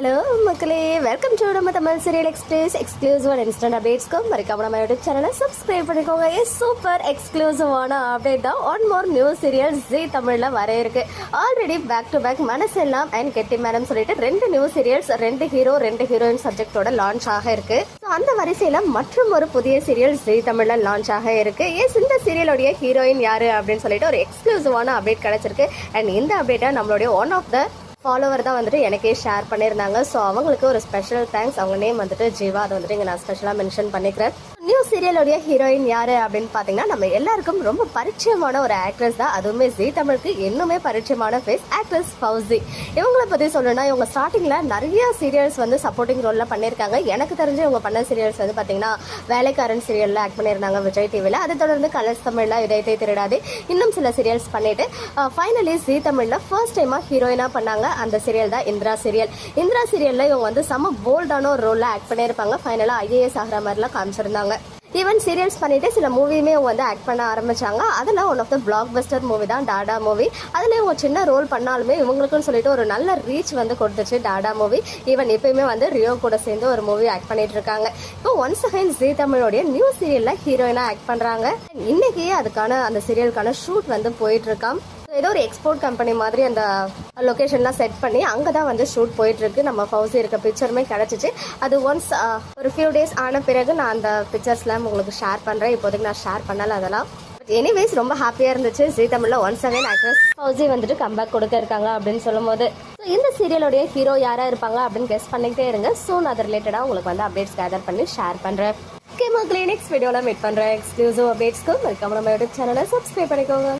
Hello மக்களே. Welcome to நம்ம Tamil serial express எக்ஸ்க்ளூசிவான இன்ஸ்டன்ட் அப்டேட்ஸ்க்கும் மறக்காம நம்ம யூடியூப் சேனலை சப்ஸ்கிரைப் பண்ணிக்கோங்க. ஏ சூப்பர் எக்ஸ்க்ளூசிவான அப்டேட் தான் one more new serial Zee தமிழில் வர இருக்கு. ஆல்ரெடி பேக் டு பேக் மனசெல்லாம் அண்ட் கெட்டி மேடம் சொல்லிட்டு ரெண்டு நியூ சீரியல்ஸ் ரெண்டு ஹீரோ ரெண்டு ஹீரோயின் சப்ஜெக்டோட லான்ச் ஆக இருக்கு. ஸோ அந்த வரிசையில் மற்றும் ஒரு புதிய சீரியல் ஜி தமிழில் லான்ச் ஆக இருக்கு. எஸ் இந்த சீரியலுடைய ஹீரோயின் யாரு அப்படின்னு சொல்லிட்டு ஒரு எக்ஸ்க்ளூசிவான அப்டேட் கிடைச்சிருக்கு. அண்ட் இந்த அப்டேட்டை நம்மளுடைய ஒன் ஆஃப் த ஃபாலோவர் தான் வந்துட்டு எனக்கே ஷேர் பண்ணியிருந்தாங்க. ஸோ அவங்களுக்கு ஒரு ஸ்பெஷல் தேங்க்ஸ் அவங்க நேம் வந்துட்டு ஜீவா. அதை வந்துட்டு இங்கே நான் ஸ்பெஷலாக மென்ஷன் பண்ணிக்கிறேன். சீரியலுடைய ஹீரோயின் யாரு அப்படின்னு பாத்தீங்கன்னா நம்ம எல்லாருக்கும் ரொம்ப பரிச்சயமான ஒரு ஆக்ட்ரஸ் தான். அதுவுமே ஜி தமிழுக்கு இன்னுமே பரிச்சயமான ஃபேஸ் ஆக்ட்ரஸ் ஃபவுசி. இவங்கள பற்றி சொல்லணும்னா இவங்க ஸ்டார்டிங்கில் நிறைய சீரியல்ஸ் வந்து சப்போர்ட்டிங் ரோலில் பண்ணியிருக்காங்க. எனக்கு தெரிஞ்சு இவங்க பண்ண சீரியல்ஸ் வந்து பார்த்தீங்கன்னா வேலைக்காரன் சீரியலில் ஆக்ட் பண்ணியிருந்தாங்க விஜய் டிவில அதை தொடர்ந்து கலர்ஸ் தமிழில் இதயத்தை திருடாது. இன்னும் சில சீரியல்ஸ் பண்ணிட்டு ஃபைனலி ஜி தமிழில் ஃபர்ஸ்ட் டைமாக ஹீரோயினா பண்ணாங்க அந்த சீரியல் தான் இந்திரா சீரியல் இந்திரா சீரியலில் இவங்க வந்து செம போல்டான ஒரு ரோலில் ஆக்ட் பண்ணியிருப்பாங்க. ஃபைனலாக ஐஏஎஸ் ஆகிற மாதிரிலாம் காமிச்சிருந்தாங்க. ஈவன் சீரியல்ஸ் பண்ணிட்டு சில மூவியுமே வந்து ஆக்ட் பண்ண ஆரம்பிச்சாங்க. அதில் one of the blockbuster movie தான் டாடா மூவி அதில் இவங்க சின்ன ரோல் பண்ணாலுமே இவங்களுக்குன்னு சொல்லிட்டு ஒரு நல்ல ரீச் வந்து கொடுத்துச்சு டாடா மூவி ஈவன் இப்பயுமே வந்து ரியோ கூட சேர்ந்து ஒரு மூவி ஆக்ட் பண்ணிட்டு இருக்காங்க. இப்போ ஒன்ஸ் அகைன் ஜி தமிழோடைய நியூ சீரியலில் ஹீரோயினாக ஆக்ட் பண்ணுறாங்க இன்னைக்கு அதுக்கான அந்த சீரியலுக்கான ஷூட் வந்து போயிட்டு இருக்கான் ஏதோ ஒரு எக்ஸ்போர்ட் கம்பெனி மாதிரி அந்த லொக்கேஷன்லாம் செட் பண்ணி அங்கே தான் வந்து ஷூட் போயிட்டுருக்கு. நம்ம ஃபவுசி இருக்க பிக்சருமே கிடச்சிச்சு. அது ஒன்ஸ் ஒரு ஃபியூ டேஸ் ஆன பிறகு நான் அந்த பிக்சர்ஸ்லாம் உங்களுக்கு ஷேர் பண்ணுறேன் இப்போதைக்கு நான் ஷேர் பண்ணல அதெல்லாம். எனிவேஸ் ரொம்ப ஹாப்பியாக இருந்துச்சு. ஜி தமிழில் ஒன்ஸ் அகைன் ஆக்ட்ரஸ் ஃபவுசி வந்துட்டு கம்பேக் கொடுக்க இருக்காங்க அப்படின்னு சொல்லும்போது. ஸோ இந்த சீரியலோடைய ஹீரோ யாராக இருப்பாங்க அப்படின்னு கெஸ் பண்ணிக்கிட்டே இருங்க. சூன் அது ரிலேட்டடாக உங்களுக்கு வந்து அப்டேட்ஸ் கேதர் பண்ணி ஷேர் பண்ணுறேன் ஓகே மக்களே நெக்ஸ்ட் வீடியோவில் மீட் பண்ணுறேன் எக்ஸ்க்ளூசிவ் அப்டேட்ஸ்க்கு வெல்கம் நம்ம யூடியூப் சேனலை சப்ஸ்கிரைப் பண்ணிக்கோங்க.